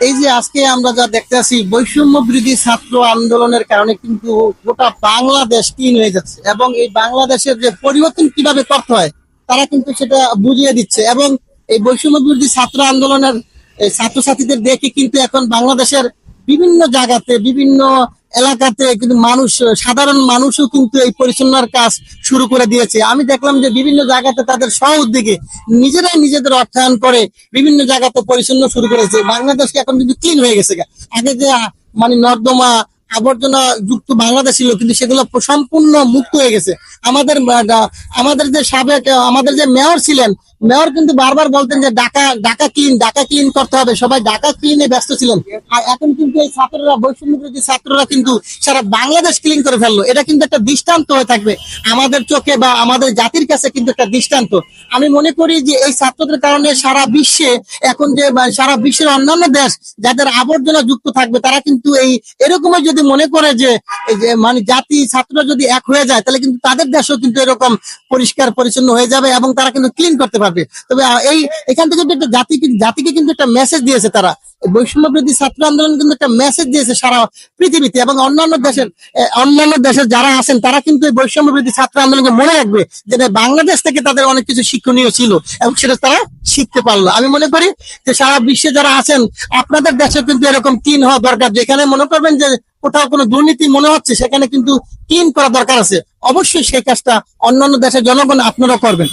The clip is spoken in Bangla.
এই যে আজকে আমরা যা দেখতে আছি, বৈষম্য বিরোধী ছাত্র আন্দোলনের কারণে কিন্তু গোটা বাংলাদেশ ক্লিন হয়ে যাচ্ছে এবং এই বাংলাদেশের যে পরিবর্তন কীভাবে করতে হয়, তারা কিন্তু সেটা বুঝিয়ে দিচ্ছে এবং এই বৈষম্য বিরোধী ছাত্র আন্দোলনের ছাত্রছাত্রীদের দেখে কিন্তু এখন বাংলাদেশের বিভিন্ন জায়গাতে বিভিন্ন এলাকাতে কিন্তু মানুষ, সাধারণ মানুষও কিন্তু এই পরিচ্ছন্নতার কাজ শুরু করে দিয়েছে। আমি দেখলাম যে বিভিন্ন জায়গাতে তাদের স্ব উদ্যোগে নিজেরাই নিজেদের অর্থায়ন করে বিভিন্ন জায়গাতে পরিচ্ছন্ন শুরু করেছে। বাংলাদেশকে এখন কিন্তু ক্লিন হয়ে গেছে। আগে যে মানে নর্দমা আবর্জনা যুক্ত বাংলাদেশ ছিল, কিন্তু সেগুলো সম্পূর্ণ মুক্ত হয়ে গেছে। আমাদের আমাদের যে সাবেক, আমাদের যে মেয়র ছিলেন মেয়র কিন্তু বারবার বলতেন যে ঢাকা ঢাকা ক্লিন ঢাকা ক্লিন করতে হবে। সবাই ঢাকা ক্লিনে ব্যস্ত ছিলেন। আর এখন কিন্তু এই ছাত্ররা বৈষম্য বিরোধী ছাত্ররা কিন্তু সারা বাংলাদেশ ক্লিন করে ফেলল। এটা কিন্তু একটা দৃষ্টান্ত হয়ে থাকবে। আমাদের চোখে বা আমাদের জাতির কাছে কিন্তু একটা দৃষ্টান্ত। আমি মনে করি যে এই ছাত্রদের কারণে সারা বিশ্বে এখন যে সারা বিশ্বের অন্যান্য দেশ যাদের আবর্জনা যুক্ত থাকবে, তারা কিন্তু এই, এরকমই যদি মনে করে যে মানে জাতি ছাত্র যদি এক হয়ে যায়, তাহলে কিন্তু তাদের দেশও কিন্তু এরকম পরিষ্কার, পরিচ্ছন্ন হয়ে যাবে এবং তারা কিন্তু ক্লিন করতে পারবে। তবে এই, এখান থেকে কিন্তু একটা জাতি জাতিকে কিন্তু একটা মেসেজ দিয়েছে তারা। বৈষম্য বিরোধী ছাত্র আন্দোলন কিন্তু একটা মেসেজ দিয়েছে সারা পৃথিবীতে এবং অন্যান্য দেশের অন্যান্য দেশের যারা আছেন, তারা কিন্তু এই বৈষম্য বিরোধী ছাত্র আন্দোলনকে মনে রাখবে যে বাংলাদেশ থেকে তাদের অনেক কিছু শিক্ষণীয় ছিল এবং সেটা তারা শিখতে পারল। আমি মনে করি যে, সারা বিশ্বে যারা আছেন, আপনাদের দেশে কিন্তু এরকম ক্লিন হওয়া দরকার। যেখানে মনে করবেন যে, কোথাও কোনো দুর্নীতি মনে হচ্ছে, সেখানে কিন্তু ক্লিন করা দরকার আছে। অবশ্যই সেই কাজটা অন্যান্য দেশের জনগণ আপনারা করবেন।